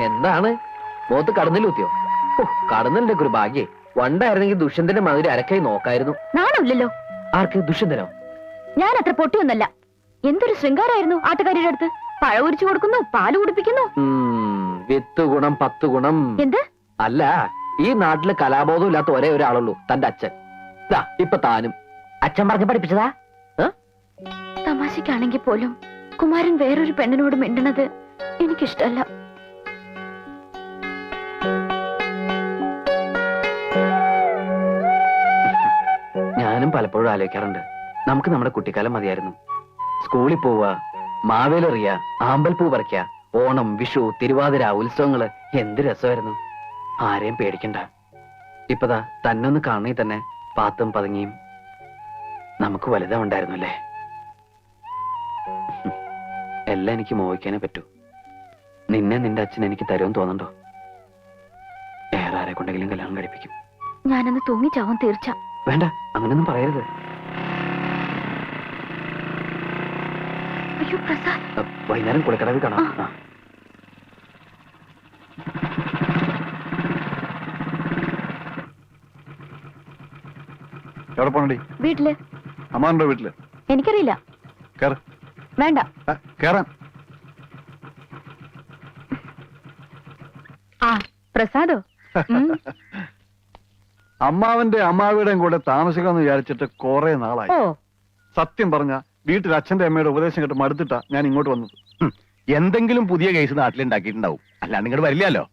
എന്താണ്? മുഖത്ത് കടന്നിൽ കുത്തിയോ കടന്നലിന്റെ ഒരു ഭാഗ്യേ. വണ്ടായിരുന്നെങ്കിൽ ദുഷ്യന്തന്റെ മാതിരി അരക്കായി നോക്കായിരുന്നു. നാണമില്ലല്ലോ. ആർക്ക്? ദുഷ്യന്തനോ? ഞാൻ അത്ര പൊട്ടിയൊന്നല്ല. എന്തൊരു ശൃംഗാരായിരുന്നു ആട്ടുകാരിയുടെ അടുത്ത്? പഴ ഉരിച്ചു കൊടുക്കുന്നു പാൽ കുടിപ്പിക്കുന്നു. വിത്ത് ഗുണം പത്ത് ഗുണം. എന്ത്? അല്ല ഈ നാട്ടിൽ കലാബോധം ഇല്ലാത്ത ഒരേ ഒരാളുള്ളൂ തന്റെ അച്ഛൻ. ഇപ്പൊ താനും. അച്ഛൻ പറഞ്ഞ് പഠിപ്പിച്ചതാ? തമാശക്കാണെങ്കിൽ പോലും കുമാരൻ വേറൊരു പെണ്ണിനോട് മിണ്ടണത് എനിക്കിഷ്ടല്ല. ഞാനും പലപ്പോഴും ആലോചിക്കാറുണ്ട്. നമുക്ക് നമ്മുടെ കുട്ടിക്കാലം മതിയായിരുന്നു. സ്കൂളിൽ പോവുക മാവേലെറിയ ആമ്പൽപ്പൂ പറിക്കുക ഓണം വിഷു തിരുവാതിര ഉത്സവങ്ങൾ എന്ത് രസമായിരുന്നു. ആരെയും പേടിക്കണ്ട. ഇപ്പതാ തന്നൊന്ന് കാണണേ തന്നെ പാത്തും പതുങ്ങിയും. നമുക്ക് വലുതാ ഉണ്ടായിരുന്നു അല്ലേ എല്ലാം എനിക്ക് മോഹിക്കാനേ പറ്റൂ. നിന്നെ നിന്റെ അച്ഛൻ എനിക്ക് തരുമെന്ന് തോന്നണ്ടോ വേറെ ആരെ കൊണ്ടെങ്കിലും കല്യാണം കഴിപ്പിക്കും. ഞാനന്ന് തൂങ്ങിച്ചാവും തീർച്ച. വേണ്ട അങ്ങനെയൊന്നും പറയരുത്. അയ്യോ പ്രസാദ്. വൈകുന്നേരം കുളക്കടവിൽ കാണാം. എവിടെ പോണടി? വീട്ടിൽ. അമ്മാണ്ടോ വീട്ടിൽ? എനിക്കറിയില്ല. കേറ്. വേണ്ട. കേറാൻ. ആ പ്രസാദോ. അമ്മാവന്റെ അമ്മാവിയുടെയും കൂടെ താമസിക്കാമെന്ന് വിചാരിച്ചിട്ട് കുറെ നാളായി. ഓ. സത്യം പറഞ്ഞ വീട്ടിൽ അച്ഛന്റെ അമ്മയുടെ ഉപദേശം കേട്ട് മടുത്തിട്ടാ ഞാൻ ഇങ്ങോട്ട് വന്നത്. എന്തെങ്കിലും പുതിയ കേസ് നാട്ടിലുണ്ടാക്കിയിട്ടുണ്ടാവും. അല്ലാണ്ട് ഇങ്ങോട്ട് വരില്ലല്ലോ.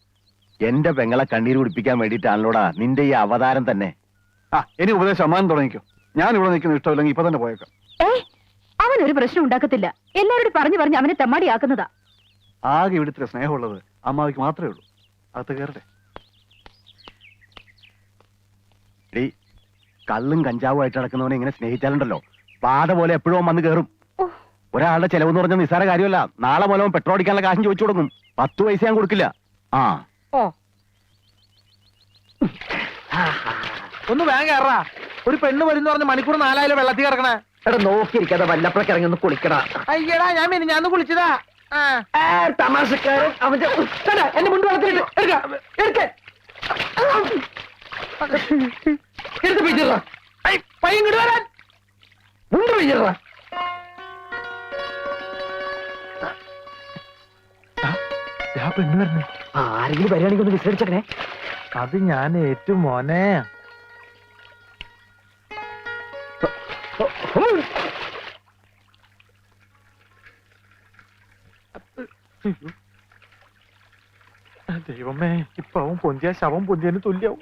എന്റെ പെങ്ങളെ കണ്ണീര് കുടിപ്പിക്കാൻ വേണ്ടിയിട്ടാണല്ലോടാ നിന്റെ ഈ അവതാരം തന്നെ. ആ ഇനി ഉപദേശം അമ്മാൻ തുടങ്ങിക്കോ. ഞാൻ ഇവിടെ നിൽക്കുന്ന ഇഷ്ടമില്ലെങ്കിൽ ഇപ്പൊ തന്നെ പോയേക്കാം. ഏ? അവൻ ഒരു പ്രശ്നം ഉണ്ടാക്കത്തില്ല. എല്ലാവരോടും പറഞ്ഞു പറഞ്ഞു അവനെ തെമ്മാടിയാക്കുന്നതാ. ആകെ ഇവിടുത്തെ സ്നേഹമുള്ളത് അമ്മാവിക്ക് മാത്രമേ ഉള്ളൂ. അകത്ത് കയറട്ടെ. എടീ കള്ളും കഞ്ചാവും ആയിട്ട് നടക്കുന്നവനെ ഇങ്ങനെ സ്നേഹിച്ചാലുണ്ടല്ലോ. പാത പോലെ എപ്പോഴും വന്ന് കയറും ഒരാളുടെ ചെലവ് എന്ന് പറഞ്ഞ നിസ്സാര കാര്യമല്ല. നാളെ മൂലം പെട്രോൾ അടിക്കാനുള്ള കാശും ചോദിച്ചു കൊടുക്കും പത്ത് പൈസ ഞാൻ കൊടുക്കില്ല. ആ. ഒന്ന് വേഗം കയറാ ഒരു പെണ്ണ് വരുന്ന പറഞ്ഞ മണിക്കൂർ നാലായാലും വെള്ളത്തിൽ കിടക്കണേ. എടാ നോക്കിയിരിക്കാതെ വല്ലപ്പോഴൊക്കെ ഇറങ്ങി ഒന്ന് കുളിക്കടാ. അയ്യടാ ഞാൻ മിനി ഞാൻ കുളിച്ചതാ. ആ. തമാശക്കാരൻ. അവന്റെ ഉത്തര. എന്റെ മുണ്ട് വളർത്തിട്ട് എടുക്ക. എടുക്ക. എടുത്ത് പിടിച്ചിട ഐ, പയ്യൻ ഇങ്ങട് വരാൻ. മുണ്ട് പിടിച്ചിട പെണ്ണ് വരണേ ആരെങ്കിലും വരികയാണെങ്കിൽ ഒന്ന് വിസരിച്ചേ അത് ഞാൻ ഏറ്റവും മോനെ. ദൈവമേ ഇപ്പൊ അവൻ പൊന്തിയ ശവം പൊന്തിയതിന് തുല്യാവും.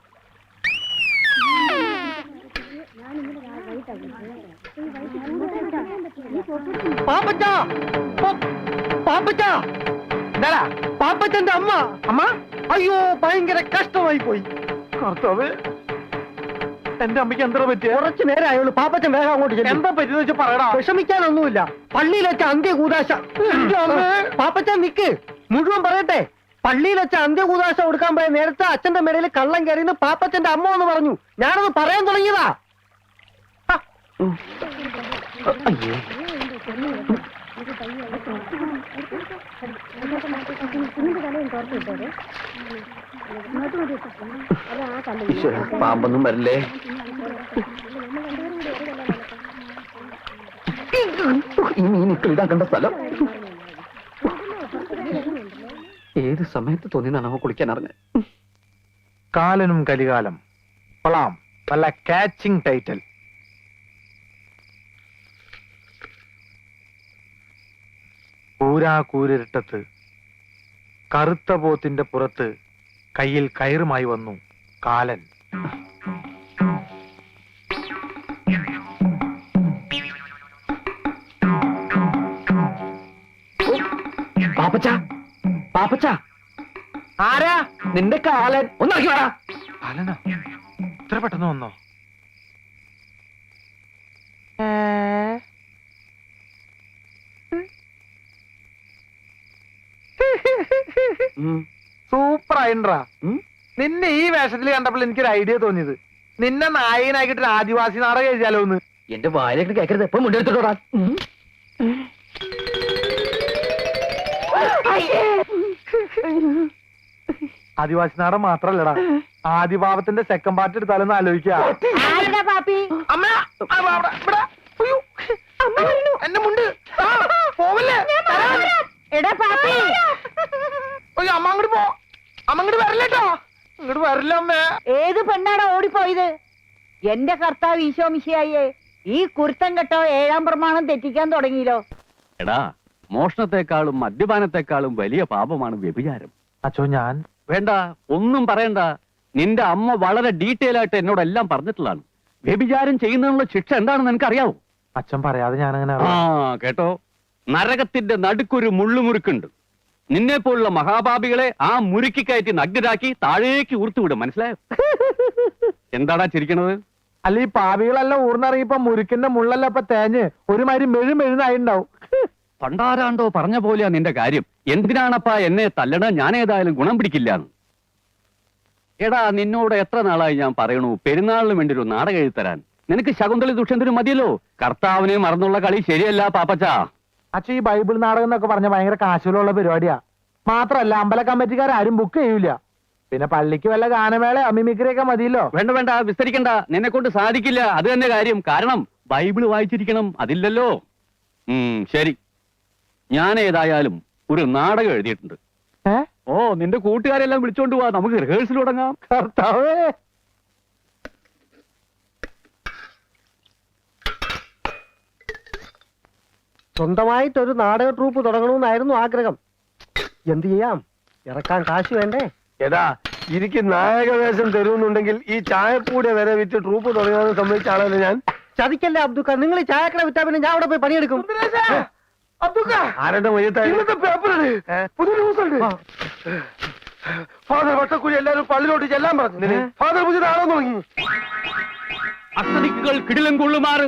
പാപ്പച്ച പാപ്പച്ച എന്താടാ പാപ്പച്ചന്റെ അമ്മ. അമ്മ? അയ്യോ ഭയങ്കര കഷ്ടമായി പോയി കർത്താവ് എന്റെ അമ്മയ്ക്ക് എന്താ പറ്റിയ? കുറച്ചു നേരം ആയുള്ളൂ പാപ്പച്ചൻ വേഗം അങ്ങോട്ട്. എന്താ പറ്റിയെന്ന് വെച്ചാൽ പറയടാ. വിഷമിക്കാനൊന്നുമില്ല. പള്ളിയിൽ വെച്ച എന്റെ പാപ്പച്ചൻ നിക്ക്. മുഴുവൻ പറയട്ടെ. പള്ളിയിൽ വെച്ച അന്ത്യകൂതാശ കൊടുക്കാൻ പോയ നേരത്തെ അച്ഛന്റെ മേടയിൽ കള്ളം കയറിയെന്ന് പാപ്പച്ചന്റെ അമ്മ എന്ന് പറഞ്ഞു. ഞാനത് പറയാൻ തുടങ്ങിയതാ. അയ്യോ പാമ്പൊന്നും വരില്ലേ? ഈ മീനിക്കൾ ഇതാ കണ്ട സ്ഥലം? ഏത് സമയത്ത് തോന്നി അവ കുളിക്കാൻ അറിഞ്ഞത്? കാലനും കലികാലം. കൊള്ളാം നല്ല കാച്ചിങ് ടൈറ്റിൽ കൂരാകൂരിട്ടത്ത് കറുത്ത പോത്തിന്റെ പുറത്ത് കയ്യിൽ കയറുമായി വന്നു കാലൻ. ആരാ നിന്റെ കാലൻ? ഒന്നാക്കി വാടാ. കാലനോ? സൂപ്പർ ആയിട്ടാ നിന്നെ ഈ വേഷത്തിൽ കണ്ടപ്പോൾ എനിക്കൊരു ഐഡിയ തോന്നിയത്. നിന്നെ നായകനാക്കിട്ട് ഒരു ആദിവാസി നാടകം എഴുതിയാലോ ഒന്ന് എന്റെ വായിലേക്ക് കേക്കരുത്. എപ്പോ മുണ്ടെടുത്തോടാ ആദിവാസി നാടൻ മാത്രല്ലടാ. ആദിഭാവത്തിന്റെ സെക്കൻഡ് പാർട്ട് എടുത്താലൊന്ന് ആലോചിക്കാം. ആരുടെ പാപ്പി? അമ്മ ആ, വാ, ഇവിടെ, ഇവിടെ. ഉയ്യോ. എന്റെ മുണ്ട്. ആ, പോവല്ലേ? തരാം. എടാ പാപ്പി ഉയ്യോ, അമ്മ അങ്ങോട്ട് പോ അമ്മ അങ്ങോട്ട് വരല്ലേട്ടോ ഇങ്ങോട്ട് വരില്ല അമ്മേ ഏത് പെണ്ണാടാ ഓടിപ്പോയത്? എന്റെ കർത്താവ് ഈശോ മിശിയായേ ഈ കുരുത്തം കെട്ടോ ഏഴാം പ്രമാണം തെറ്റിക്കാൻ തുടങ്ങിയല്ലോ. എടാ മോഷണത്തെക്കാളും മദ്യപാനത്തെക്കാളും വലിയ പാപമാണ് വ്യഭിചാരം. അച്ഛോ ഞാൻ വേണ്ട ഒന്നും പറയണ്ട. നിന്റെ അമ്മ വളരെ ഡീറ്റെയിൽ ആയിട്ട് എന്നോട് എല്ലാം പറഞ്ഞിട്ടുള്ളതാണ്. വ്യഭിചാരം ചെയ്യുന്നതിനുള്ള ശിക്ഷ എന്താണെന്ന് നിനക്കറിയാവോ? അച്ഛൻ പറയാതെ ഞാൻ അങ്ങനെ ആ കേട്ടോ. നരകത്തിന്റെ നടുക്കൊരു മുള്ളുമുറുക്കുണ്ട്. നിന്നെ പോലുള്ള മഹാപാപികളെ ആ മുരുക്കി കയറ്റി നഗ്നരാക്കി താഴേക്ക് ഊർത്തുവിടും മനസ്സിലായോ? എന്താടാ ചിരിക്കണത്? അല്ല ഈ പാപികളെല്ലാം ഊർന്നിറങ്ങിയപ്പോ മുരുക്കിന്റെ മുള്ളല്ല ഇപ്പൊ തേഞ്ഞ് ഒരുമാതിരി മെഴു മെഴുന്നായിണ്ടാവും പണ്ടാരാണ്ടോ പറഞ്ഞ പോലെയാ നിന്റെ കാര്യം. എന്തിനാണപ്പാ എന്നെ തല്ലണ? ഞാൻ ഏതായാലും ഗുണം പിടിക്കില്ല എടാ നിന്നോട് എത്ര നാളായി ഞാൻ പറയണു? പെരുന്നാളിന് വേണ്ടി ഒരു നാടകം എഴുതി തരാൻ. നിനക്ക് ശകുന്തളി ദുഷ്യന്തരും മതിയല്ലോ. കർത്താവിനെ മറന്നുള്ള കളി ശരിയല്ല പാപ്പച്ച. അച്ഛൻ ഈ ബൈബിൾ നാടകം എന്നൊക്കെ പറഞ്ഞ ഭയങ്കര കാശുകളുള്ള പരിപാടിയാ. മാത്രല്ല അമ്പല കമ്മിറ്റിക്കാരും ബുക്ക് ചെയ്യൂല. പിന്നെ പള്ളിക്ക് വല്ല ഗാനമേള അമിമിക്രിയൊക്കെ മതിയല്ലോ. വേണ്ട വേണ്ട വിസ്തരിക്കണ്ട. നിന്നെ കൊണ്ട് സാധിക്കില്ല. അത് തന്നെ കാര്യം. കാരണം ബൈബിൾ വായിച്ചിരിക്കണം. അതില്ലല്ലോ. ഉം ശരി. ഞാൻ ഏതായാലും ഒരു നാടകം എഴുതിയിട്ടുണ്ട്. ഓ നിന്റെ കൂട്ടുകാരെല്ലാം വിളിച്ചോണ്ട് പോവാ. നമുക്ക് റിഹേഴ്സൽ തുടങ്ങാം. കർത്താവേ! സ്വന്തമായിട്ടൊരു നാടക ട്രൂപ്പ് തുടങ്ങണമെന്നായിരുന്നു ആഗ്രഹം. എന്ത് ചെയ്യാം? ഇറക്കാൻ കാശ് വേണ്ടേ? ഏതാ എനിക്ക് നായകവേഷം തരുന്നുണ്ടെങ്കിൽ ഈ ചായപ്പൂടെ വരെ വിറ്റ് ട്രൂപ്പ് തുടങ്ങാമെന്ന് സംബന്ധിച്ചാണല്ലോ ആളല്ലേ ഞാൻ. ചതിക്കല്ലേ അബ്ദുക്ക? നിങ്ങൾ ഈ ചായക്കട വിറ്റാ പിന്നെ ഞാൻ അവിടെ പോയി പണിയെടുക്കും. ആരുടെ ഫാദർ വട്ടക്കുഴി എല്ലാരും പള്ളിയിലോട്ട് ചെല്ലാൻ പറഞ്ഞു. ഫാദർ പുതിയ തുടങ്ങി കിടിലം കൊള്ളുമാറ്.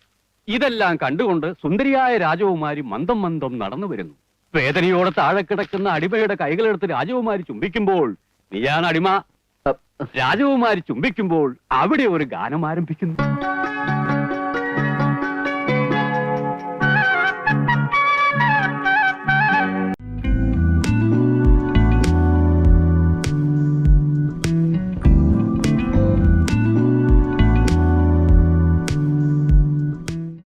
ഇതെല്ലാം കണ്ടുകൊണ്ട് സുന്ദരിയായ രാജകുമാരി മന്ദം മന്ദം നടന്നു വരുന്നു. വേദനയോടെ താഴെ കിടക്കുന്ന അടിമയുടെ കൈകളെടുത്ത് രാജകുമാരി ചുംബിക്കുമ്പോൾ നീയാണ് അടിമ. രാജകുമാരി ചുംബിക്കുമ്പോൾ അവിടെ ഒരു ഗാനം ആരംഭിക്കുന്നു